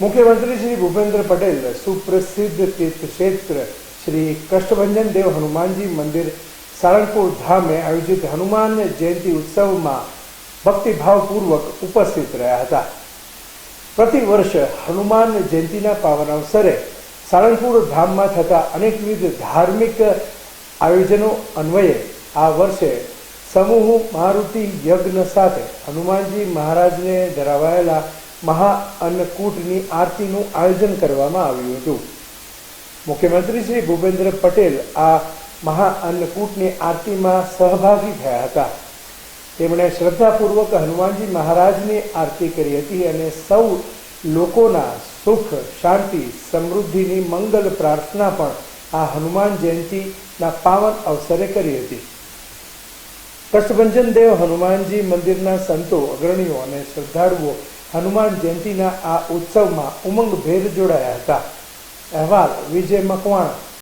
મુખ્યમંત્રી શ્રી ભૂપેન્દ્ર પટેલ, સુપ્રસિદ્ધ તીર્થક્ષેત્ર શ્રી કષ્ટભંજન દેવ હનુમાનજી મંદિર, સાળંગપુર ધામે આયોજિત હનુમાન જયંતિ ઉત્સવમાં ભક્તિભાવપૂર્વક ઉપસ્થિત રહ્યા હતા. પ્રતિ વર્ષ હનુમાન જયંતિના પાવન અવસરે સાળંગપુર ધામમાં થતા અનેકવિધ ધાર્મિક આયોજનો અન્વયે આ વર્ષે સમૂહ મારુતિ યજ્ઞ સાથે હનુમાનજી મહારાજને ધરાવાયેલા મહા અન્નકૂટની આરતીનું આયોજન કરવામાં આવ્યું હતું. મુખ્યમંત્રી શ્રી ભૂપેન્દ્ર પટેલ આ મહા અન્નકૂટની આરતીમાં સહભાગી થયા હતા. તેમણે શ્રદ્ધાપૂર્વક હનુમાનજી મહારાજની આરતી કરી હતી અને સૌ લોકોના સુખ, શાંતિ, સમૃદ્ધિની મંગલ પ્રાર્થના પણ આ હનુમાન જયંતિના પાવન અવસરે કરી હતી. કષ્ટભંજન દેવ હનુમાનજી મંદિરના સંતો, અગ્રણીઓ અને શ્રદ્ધાળુઓ હનુમાન જયંતિના આ ઉત્સવમાં ઉમંગભેર જોડાયા હતા. અહેવાલ વિજય મકવાણા.